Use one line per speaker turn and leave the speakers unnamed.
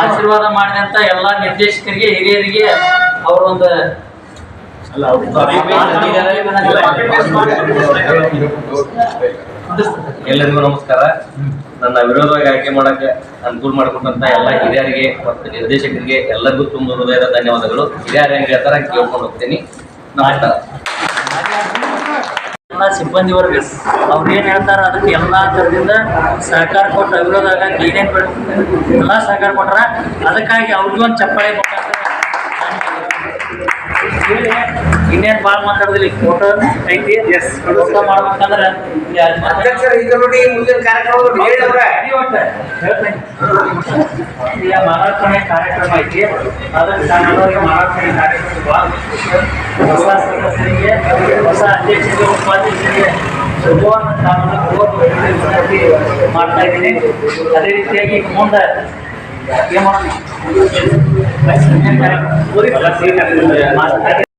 ಆಶೀರ್ವಾದ ಮಾಡಿದಂತ ಎಲ್ಲಾ ನಿರ್ದೇಶಕರಿಗೆ ಹಿರಿಯರಿಗೆ ಅವರೊಂದು
ಎಲ್ಲರಿಗೂ ನಮಸ್ಕಾರ. ನನ್ನ ವಿರೋಧವಾಗಿ ಆಯ್ಕೆ ಮಾಡಕ್ಕೆ ಅನುಕೂಲ ಮಾಡಿಕೊಟ್ಟಂತ ಎಲ್ಲ ಹಿರಿಯರಿಗೆ ಮತ್ತು ನಿರ್ದೇಶಕರಿಗೆ ಎಲ್ಲರಿಗೂ ತುಂಬ ಹೃದಯದ ಧನ್ಯವಾದಗಳು. ಹಿರಿಯರ ಹೆಂಗ್ ಹೇಳ್ತಾರ ಕೇಳ್ಕೊಂಡು ಹೋಗ್ತೀನಿ. ನಮಸ್ಕಾರ.
ಎಲ್ಲ ಸಿಬ್ಬಂದಿ ವರ್ಗ ಅವ್ರು ಏನು ಹೇಳ್ತಾರ ಅದಕ್ಕೆ ಎಲ್ಲಾ ಥರದಿಂದ ಸಹಕಾರ ಕೊಟ್ಟು ಅವಿರೋದಾಗ ಏನೇನು ಎಲ್ಲಾ ಸಹಕಾರ ಕೊಟ್ರ ಅದಕ್ಕಾಗಿ ಅವ್ರಿಗೂ ಒಂದು ಚಪ್ಪಾಳೆ ಇನ್ನೇನು ಭಾಳ ಮಾತಾಡೋದಿಲ್ಲ ಫೋಟೋ ಐತಿ? ಫೋಟೋ ಮಾಡ್ಬೇಕಂದ್ರೆ
ಈಗ ಮುಂದಿನ ಕಾರ್ಯಕ್ರಮ
ಐತಿ. ಅದಕ್ಕೆ ಮಹಾರಾಷ್ಟ್ರ ಕಾರ್ಯಕ್ರಮ. ಹೊಸ ಸದಸ್ಯರಿಗೆ ಹೊಸ ಅಧ್ಯಕ್ಷರಿಗೆ ಉಪಾಧ್ಯಕ್ಷರಿಗೆ ವಿನಂತಿ ಮಾಡ್ತಾ ಇದ್ದೀನಿ ಅದೇ ರೀತಿಯಾಗಿ ಮುಂದೆ ಏನ್.